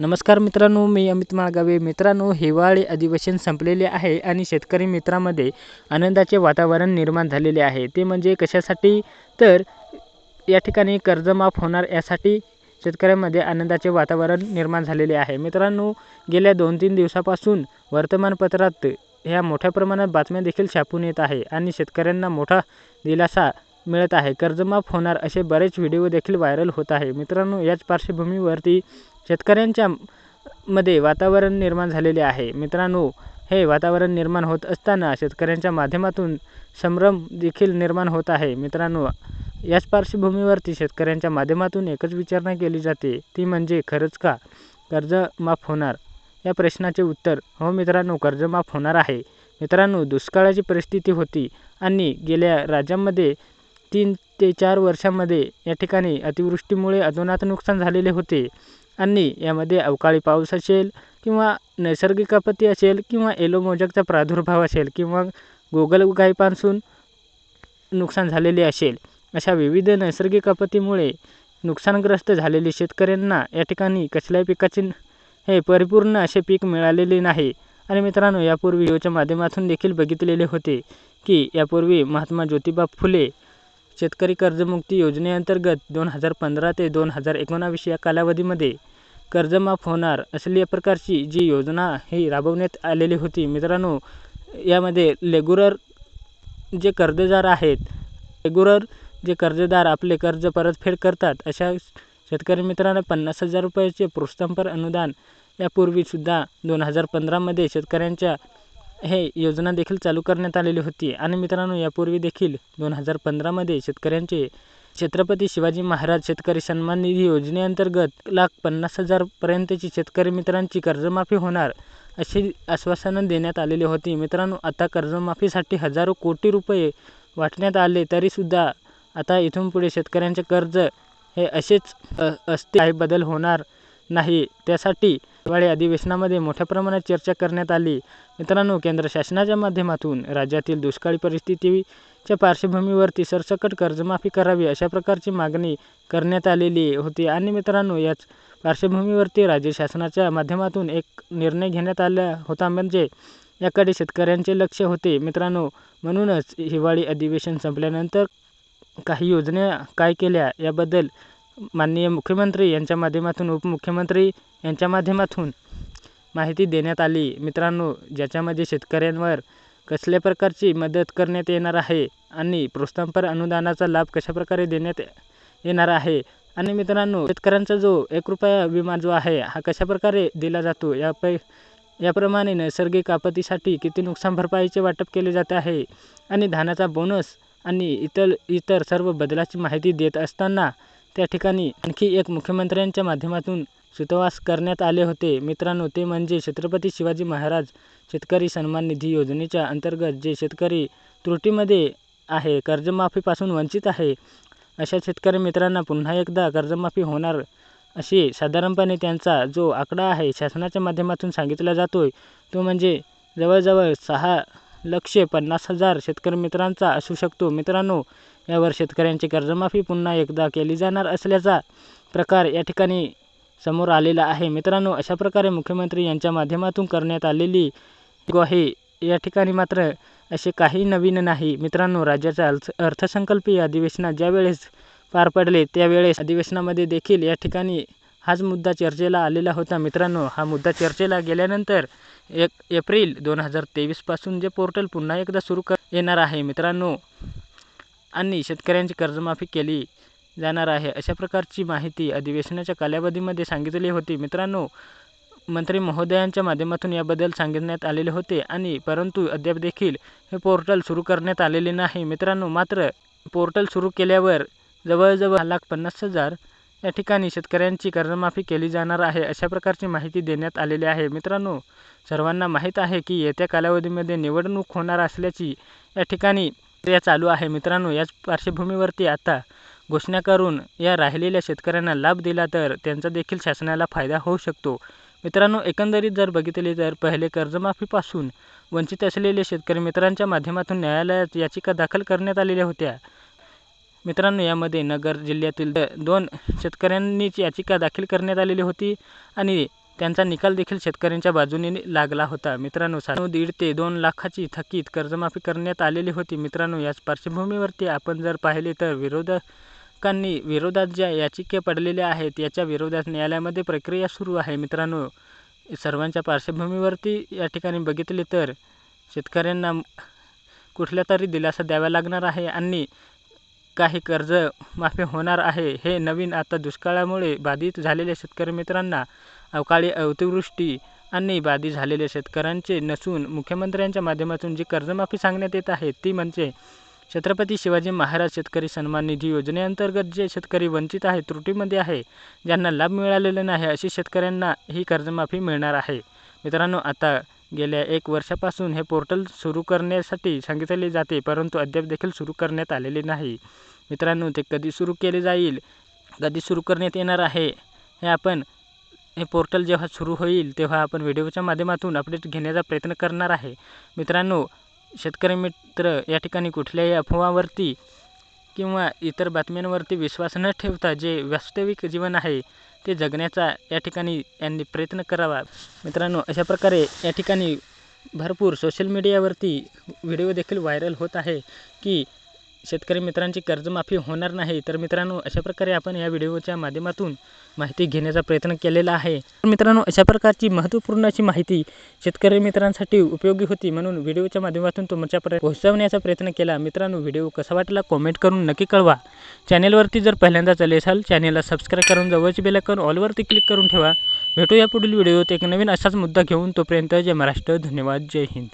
नमस्कार मित्रांनो मी अमित माळगावे. मित्रांनो हिवाळी अधिवेशन संपलेले आहे आणि शेतकरी मित्रामध्ये आनंदाचे वातावरण निर्माण झालेले आहे. ते म्हणजे कशासाठी? तर या ठिकाणी कर्जमाफ होणार यासाठी शेतकऱ्यांमध्ये आनंदाचे वातावरण निर्माण झालेले आहे. मित्रांनो गेल्या दोन तीन दिवसापासून वर्तमानपत्रात ह्या मोठ्या प्रमाणात बातम्या देखील छापून येत आहे आणि शेतकऱ्यांना मोठा दिलासा मिळत आहे. कर्जमाफ होणार असे बरेच व्हिडिओ देखील व्हायरल होत आहे. मित्रांनो याच पार्श्वभूमीवरती शेतकऱ्यांच्या मध्ये वातावरण निर्माण झालेले आहे. मित्रांनो हे वातावरण निर्माण होत असताना शेतकऱ्यांच्या माध्यमातून संभ्रम देखील निर्माण होत आहे. मित्रांनो याच पार्श्वभूमीवरती शेतकऱ्यांच्या माध्यमातून एकच विचारणा केली जाते. ती म्हणजे खरंच का? कर्ज माफ होणार? या प्रश्नाचे उत्तर हो मित्रांनो कर्ज माफ होणार आहे. मित्रांनो दुष्काळाची परिस्थिती होती आणि गेल्या राज्यामध्ये तीन ते चार वर्षामध्ये या ठिकाणी अतिवृष्टीमुळे अतोनात नुकसान झालेले होते. आणि यामध्ये अवकाळी पाऊस असेल किंवा नैसर्गिक आपत्ती असेल किंवा एलोमोजकचा प्रादुर्भाव असेल किंवा गोगलगायीपासून नुकसान झालेले असेल अशा विविध नैसर्गिक आपत्तीमुळे नुकसानग्रस्त झालेले शेतकऱ्यांना या ठिकाणी कसल्याही पिकाचे हे परिपूर्ण असे पीक मिळालेले नाही. आणि मित्रांनो यापूर्वी व्हिडिओच्या माध्यमातून देखील बघितलेले होते की यापूर्वी महात्मा ज्योतिबा फुले शेतकरी कर्जमुक्ती योजनेअंतर्गत दोन हजार पंधरा ते दोन हजार एकोणावीस या कालावधीमध्ये कर्जमाफ होणार असल्या प्रकारची जी योजना ही राबवण्यात आलेली होती. मित्रांनो यामध्ये लेगुरर जे कर्जदार आहेत रेग्युलर जे कर्जदार आपले कर्ज परतफेड करतात अशा शेतकरी मित्रांना पन्नास हजार रुपयाचे प्रोत्साहनपर अनुदान यापूर्वीसुद्धा दोन हजार पंधरामध्ये शेतकऱ्यांच्या हे योजना देखील चालू करण्यात आलेली होती. आणि मित्रांनो यापूर्वी देखील दोन हजार पंधरामध्ये शेतकऱ्यांचे छत्रपती शिवाजी महाराज शेतकरी सन्मान निधी योजनेअंतर्गत लाख पन्नास हजारपर्यंतची शेतकरी मित्रांची कर्जमाफी होणार अशी आश्वासनं देण्यात आलेली होती. मित्रांनो आता कर्जमाफीसाठी हजारो कोटी रुपये वाटण्यात आले तरीसुद्धा आता इथून पुढे शेतकऱ्यांचे कर्ज हे असेच असते काही बदल होणार नाही. त्यासाठी हिवाळी अधिवेशनामध्ये मोठ्या प्रमाणात चर्चा करण्यात आली. मित्रांनो केंद्र शासनाच्या माध्यमातून राज्यातील दुष्काळी परिस्थितीच्या पार्श्वभूमीवरती सरसकट कर्जमाफी करावी अशा प्रकारची मागणी करण्यात आलेली होती. आणि मित्रांनो याच पार्श्वभूमीवरती राज्य शासनाच्या माध्यमातून एक निर्णय घेण्यात आला होता. म्हणजे याकडे शेतकऱ्यांचे लक्ष होते. मित्रांनो म्हणूनच हिवाळी अधिवेशन संपल्यानंतर काही योजना काय केल्या? याबद्दल माननीय मुख्यमंत्री यांच्या माध्यमातून उपमुख्यमंत्री यांच्या माध्यमातून माहिती देण्यात आली. मित्रांनो ज्याच्यामध्ये शेतकऱ्यांवर कसल्या प्रकारची मदत करण्यात येणार आहे आणि प्रोत्साहनपर अनुदानाचा लाभ कशाप्रकारे देण्यात येणार आहे? आणि मित्रांनो शेतकऱ्यांचा जो एक रुपया विमा जो आहे हा कशाप्रकारे दिला जातो? यापै याप्रमाणे नैसर्गिक आपत्तीसाठी किती नुकसान भरपाईचे वाटप केले जाते आहे? आणि धानाचा बोनस आणि इतर इतर सर्व बदलाची माहिती देत असताना त्या ठिकाणी आणखी एक मुख्यमंत्र्यांच्या माध्यमातून सुतवास करण्यात आले होते. मित्रांनो ते म्हणजे छत्रपती शिवाजी महाराज शेतकरी सन्मान निधी योजनेच्या अंतर्गत जे शेतकरी त्रुटीमध्ये आहे कर्जमाफीपासून वंचित आहे अशा शेतकरी मित्रांना पुन्हा एकदा कर्जमाफी होणार अशी साधारणपणे त्यांचा जो आकडा आहे शासनाच्या माध्यमातून सांगितला जातो आहे तो म्हणजे जवळजवळ सहा लक्ष पन्नास हजार शेतकरी मित्रांचा असू शकतो. मित्रांनो यावर शेतकऱ्यांची कर्जमाफी पुन्हा एकदा केली जाणार असल्याचा प्रकार या ठिकाणी समोर आलेला आहे. मित्रांनो अशा प्रकारे मुख्यमंत्री यांच्या माध्यमातून करण्यात आलेली ग्वाही या ठिकाणी मात्र असे काही नवीन नाही. मित्रांनो राज्याच्या अर्थ अर्थसंकल्पीय अधिवेशनात ज्यावेळेस पार पडले त्यावेळेस अधिवेशनामध्ये देखील या ठिकाणी हाच मुद्दा चर्चेला आलेला होता. मित्रांनो हा मुद्दा चर्चेला गेल्यानंतर एक एप्रिल दोन हजार तेवीसपासून जे पोर्टल पुन्हा एकदा सुरू कर येणार आहे. मित्रांनो आणि शेतकऱ्यांची कर्जमाफी केली जाणार आहे. अशा प्रकारची माहिती अधिवेशनाच्या कालावधीमध्ये सांगितली होती. मित्रांनो मंत्री महोदयांच्या माध्यमातून याबद्दल सांगण्यात आलेले होते आणि परंतु अद्याप देखील हे पोर्टल सुरू करण्यात आलेले नाही. मित्रांनो मात्र पोर्टल सुरू केल्यावर जवळजवळ लाख पन्नास हजार या ठिकाणी शेतकऱ्यांची कर्जमाफी केली जाणार आहे अशा प्रकारची माहिती देण्यात आलेली आहे. मित्रांनो सर्वांना माहीत आहे की येत्या कालावधीमध्ये निवडणूक होणार असल्याची या ठिकाणी प्रक्रिया चालू आहे. मित्रांनो याच पार्श्वभूमीवरती आता घोषणा करून या राहिलेल्या शेतकऱ्यांना लाभ दिला तर त्यांचा देखील शासनाला फायदा होऊ शकतो. मित्रांनो एकंदरीत जर बघितले तर पहिले कर्जमाफीपासून वंचित असलेले शेतकरी मित्रांच्या माध्यमातून न्यायालयात याचिका दाखल करण्यात आलेल्या होत्या. मित्रांनो यामध्ये नगर जिल्ह्यातील दोन शेतकऱ्यांनीच याचिका दाखल करण्यात आलेली होती आणि त्यांचा निकाल देखील शेतकऱ्यांच्या बाजूने लागला होता. मित्रांनो साधारण दीड ते दोन लाखाची थकीत कर्जमाफी करण्यात आलेली होती. मित्रांनो याच पार्श्वभूमीवरती आपण जर पाहिले तर विरोधकांनी विरोधात ज्या याचिका पडलेल्या आहेत याच्या विरोधात न्यायालयामध्ये प्रक्रिया सुरू आहे. मित्रांनो सर्वांच्या पार्श्वभूमीवरती या ठिकाणी बघितले तर शेतकऱ्यांना कुठल्या तरी दिलासा द्यावा लागणार आहे आणि काही कर्ज माफी होणार आहे हे नवीन आता दुष्काळामुळे बाधित झालेल्या शेतकरी मित्रांना अवकाळी अतिवृष्टी आणि बाधित झालेले शेतकऱ्यांचे नसून मुख्यमंत्र्यांच्या माध्यमातून जी कर्जमाफी सांगण्यात येत आहे ती म्हणजे छत्रपती शिवाजी महाराज शेतकरी सन्मान निधी योजनेअंतर्गत जे शेतकरी वंचित आहे त्रुटीमध्ये आहे ज्यांना लाभ मिळालेला नाही अशी शेतकऱ्यांना ही कर्जमाफी मिळणार आहे. मित्रांनो आता गेल्या एक वर्षापासून हे पोर्टल सुरू करण्यासाठी सांगितले जाते परंतु अद्याप देखील सुरू करण्यात आलेले नाही. मित्रांनो ते कधी सुरू केले जाईल कधी सुरू करण्यात येणार आहे हे आपण हे पोर्टल जेव्हा सुरू होईल तेव्हा आपण व्हिडिओच्या माध्यमातून अपडेट घेण्याचा प्रयत्न करणार आहे. मित्रांनो शेतकरी मित्र या ठिकाणी कुठल्याही अफवावरती किंवा इतर बातम्यांवरती विश्वास न ठेवता जे वास्तविक जीवन आहे ते जगण्याचा या ठिकाणी यांनी प्रयत्न करावा. मित्रांनो अशा प्रकारे या ठिकाणी भरपूर सोशल मीडियावरती व्हिडिओ देखील व्हायरल होत आहे की शेतकरी मित्रांची कर्जमाफी होणार नाही तर मित्रांनो अशा प्रकारे आपण या व्हिडिओच्या माध्यमातून माहिती घेण्याचा प्रयत्न केलेला आहे. तर मित्रांनो अशा प्रकारची महत्त्वपूर्ण अशी माहिती शेतकरी मित्रांसाठी उपयोगी होती म्हणून व्हिडिओच्या माध्यमातून तुमच्यापर्यंत पोहोचवण्याचा प्रयत्न केला. मित्रांनो व्हिडिओ कसा वाटला कॉमेंट करून नक्की कळवा. चॅनेलवरती जर पहिल्यांदा चालले असाल चॅनेलला सबस्क्राईब करून जवळची बेल ऑलवरती क्लिक करून ठेवा. भेटूया पुढील व्हिडिओत एक नवीन असाच मुद्दा घेऊन तोपर्यंत जय महाराष्ट्र धन्यवाद जय हिंद.